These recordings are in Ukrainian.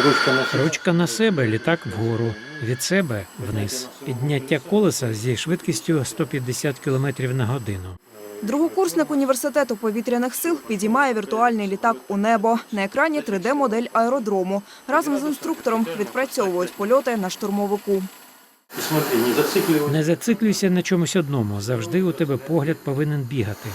Ручка на себе. Ручка на себе, літак вгору, від себе вниз. Підняття колеса зі швидкістю 150 км на годину. Другокурсник університету повітряних сил підіймає віртуальний літак у небо. На екрані 3D-модель аеродрому. Разом з інструктором відпрацьовують польоти на штурмовику. Не зациклюйся на чомусь одному. Завжди у тебе погляд повинен бігати.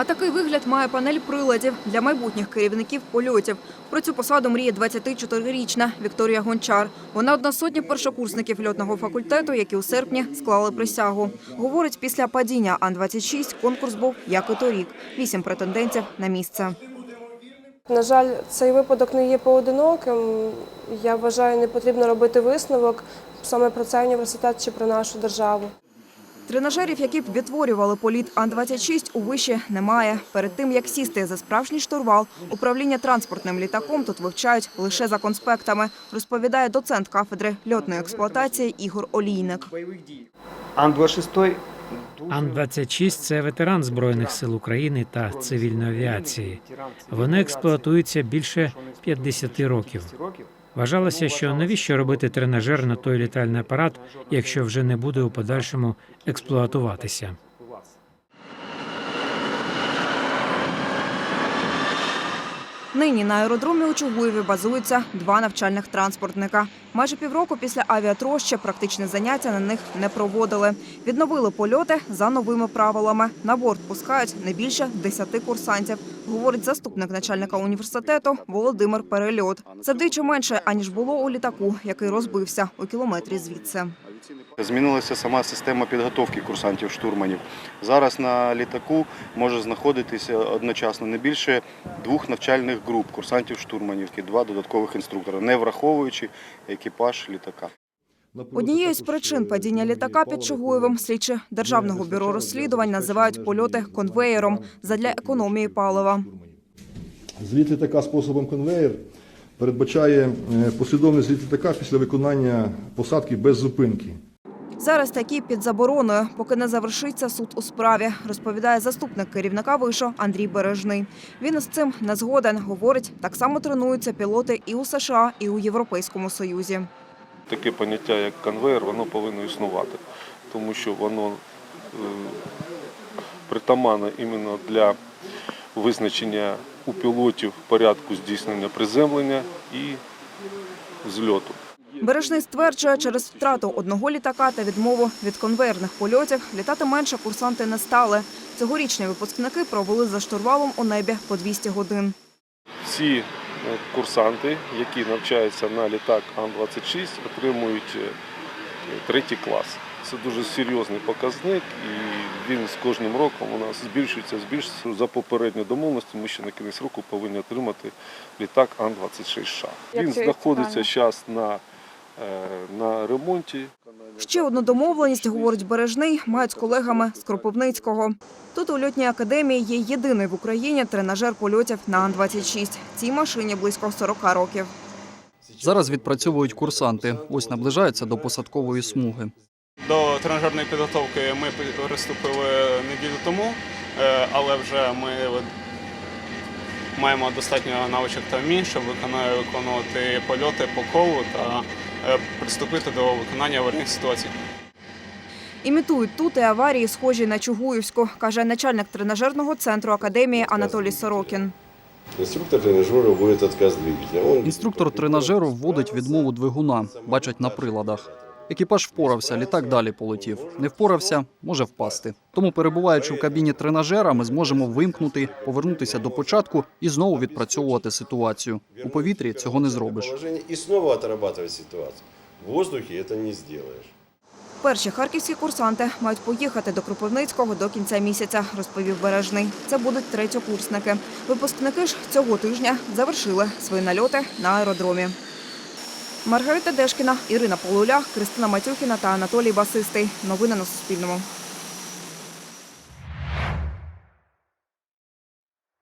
А такий вигляд має панель приладів для майбутніх керівників польотів. Про цю посаду мріє 24-річна Вікторія Гончар. Вона одна з сотні першокурсників льотного факультету, які у серпні склали присягу. Говорить, після падіння Ан-26 конкурс був як і торік. Вісім претендентів на місце. На жаль, цей випадок не є поодиноким. Я вважаю, не потрібно робити висновок саме про цей університет чи про нашу державу. Тренажерів, які б відтворювали політ Ан-26, у виші немає. Перед тим, як сісти за справжній штурвал, управління транспортним літаком тут вивчають лише за конспектами, розповідає доцент кафедри льотної експлуатації Ігор Олійник. Ан-26 Ан-26 – це ветеран Збройних сил України та цивільної авіації. Вони експлуатуються більше 50 років. Вважалося, що навіщо робити тренажер на той літальний апарат, якщо вже не буде у подальшому експлуатуватися. Нині на аеродромі у Чугуєві базуються два навчальних транспортника. Майже півроку після авіатрощі практичні заняття на них не проводили. Відновили польоти за новими правилами. На борт пускають не більше 10 курсантів, говорить заступник начальника університету Володимир Перельот. Це вдвічі менше, аніж було у літаку, який розбився у кілометрі звідси. Змінилася сама система підготовки курсантів штурманів. Зараз на літаку може знаходитися одночасно не більше двох навчальних груп курсантів штурманів і два додаткових інструктора, не враховуючи екіпаж літака. Однією з причин падіння літака під Чугуєвим слідчі Державного бюро розслідувань називають польоти конвеєром задля економії палива. Зліт літака способом конвеєр передбачає е, послідовний зліт літака після виконання посадки без зупинки. Зараз такі під забороною, поки не завершиться суд у справі, розповідає заступник керівника вишу Андрій Бережний. Він із цим не згоден. Говорить, так само тренуються пілоти і у США, і у Європейському Союзі. таке поняття, як конвейер, воно повинно існувати, тому що воно е, притаманне іменно для визначення у пілотів порядку здійснення приземлення і зльоту. Бережний стверджує, через втрату одного літака та відмову від конвейерних польотів літати менше курсанти не стали. Цьогорічні випускники провели за штурвалом у небі по 200 годин. Всі е, курсанти, які навчаються на літак Ан-26, отримують е, третій клас. Це дуже серйозний показник, і він з кожним роком у нас збільшується, збільшується. За попередньою домовленістю ми ще на кінець року повинні отримати літак Ан-26 США. Він знаходиться зараз на, е, на ремонті. Ще одну домовленість, говорить Бережний, мають з колегами з Кропивницького. Тут у льотній академії є єдиний в Україні тренажер польотів на Ан-26. Цій машині близько 40 років. Зараз відпрацьовують курсанти. Ось наближаються до посадкової смуги. До тренажерної підготовки ми приступили неділю тому, е, але вже ми маємо достатньо навичок та вмінь, щоб виконувати польоти по колу та е, приступити до виконання аварійних ситуацій. Імітують тут і аварії, схожі на Чугуївську, каже начальник тренажерного центру академії Анатолій Сорокін. Инструктор тренажера вводит отказ двигателя. Інструктор тренажеру вводить відмову двигуна, бачать на приладах. Екіпаж впорався, літак далі полетів. Не впорався, може впасти. Тому, перебуваючи в кабіні тренажера, ми зможемо вимкнути, повернутися до початку і знову відпрацьовувати ситуацію. У повітрі цього не зробиш. положение и снова отрабатывать ситуацию. В воздухе это не сделаешь. Перші харківські курсанти мають поїхати до Кропивницького до кінця місяця, розповів Бережний. Це будуть третьокурсники. Випускники ж цього тижня завершили свої нальоти на аеродромі. Маргарита Дешкіна, Ірина Полулях, Кристина Матюхіна та Анатолій Басистий. Новини на Суспільному.